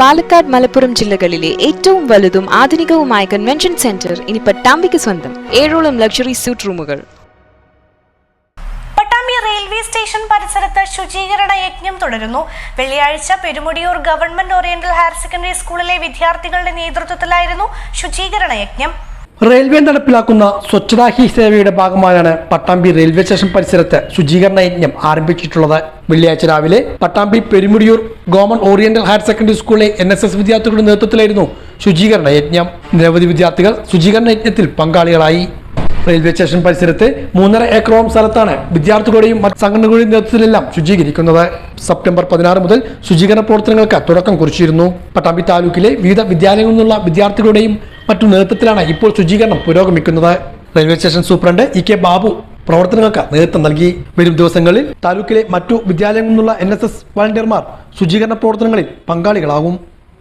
പാലക്കാട് മലപ്പുറം ജില്ലകളിലെ ഏറ്റവും വലുതും ആധുനികവുമായ കൺവെൻഷൻ സെന്റർ ഇനി പട്ടാമ്പിക്ക് സ്വന്തം. ഏഴോളം ലക്ഷറി സ്യൂട്ട് റൂമുകൾ പട്ടാമ്പി റെയിൽവേ സ്റ്റേഷൻ പരിസരത്ത് ശുചീകരണ യജ്ഞം തുടരുന്നു. വെള്ളിയാഴ്ച Perumudiyoor government oriental higher secondary സ്കൂളിലെ വിദ്യാർത്ഥികളുടെ നേതൃത്വത്തിലായിരുന്നു ശുചീകരണ യജ്ഞം. റെയിൽവേ നടപ്പിലാക്കുന്ന സ്വച്ഛതാ ഹി സേവയുടെ ഭാഗമായാണ് പട്ടാമ്പി റെയിൽവേ സ്റ്റേഷൻ പരിസരത്ത് ശുചീകരണ യജ്ഞം ആരംഭിച്ചിട്ടുള്ളത്. വെള്ളിയാഴ്ച രാവിലെ Pattambi Perumudiyoor government oriental higher secondary സ്കൂളിലെ എൻ എസ് എസ് വിദ്യാർത്ഥികളുടെ നേതൃത്വത്തിലായിരുന്നു ശുചീകരണ യജ്ഞം. നിരവധി വിദ്യാർത്ഥികൾ ശുചീകരണ യജ്ഞത്തിൽ പങ്കാളികളായി. റെയിൽവേ സ്റ്റേഷൻ പരിസരത്ത് മൂന്നര ഏക്കറോളം സ്ഥലത്താണ് വിദ്യാർത്ഥികളുടെയും മറ്റ് സംഘടനകളുടെയും നേതൃത്വത്തിലെല്ലാം ശുചീകരിക്കുന്നത്. സെപ്റ്റംബർ പതിനാറ് മുതൽ ശുചീകരണ പ്രവർത്തനങ്ങൾക്ക് തുടക്കം കുറിച്ചിരുന്നു. പട്ടാമ്പി താലൂക്കിലെ വിവിധ വിദ്യാലയങ്ങളിൽ നിന്നുള്ള വിദ്യാർത്ഥികളുടെയും മറ്റു നേതൃത്വത്തിലാണ് ഇപ്പോൾ ശുചീകരണം പുരോഗമിക്കുന്നത്. Railway station superintendent E K Babu പ്രവർത്തനങ്ങൾക്ക് നേതൃത്വം നൽകി. വരും ദിവസങ്ങളിൽ താലൂക്കിലെ മറ്റു വിദ്യാലയങ്ങളിൽ നിന്നുള്ള എൻ എസ് എസ് വളണ്ടിയർമാർ ശുചീകരണ പ്രവർത്തനങ്ങളിൽ പങ്കാളികളാകും.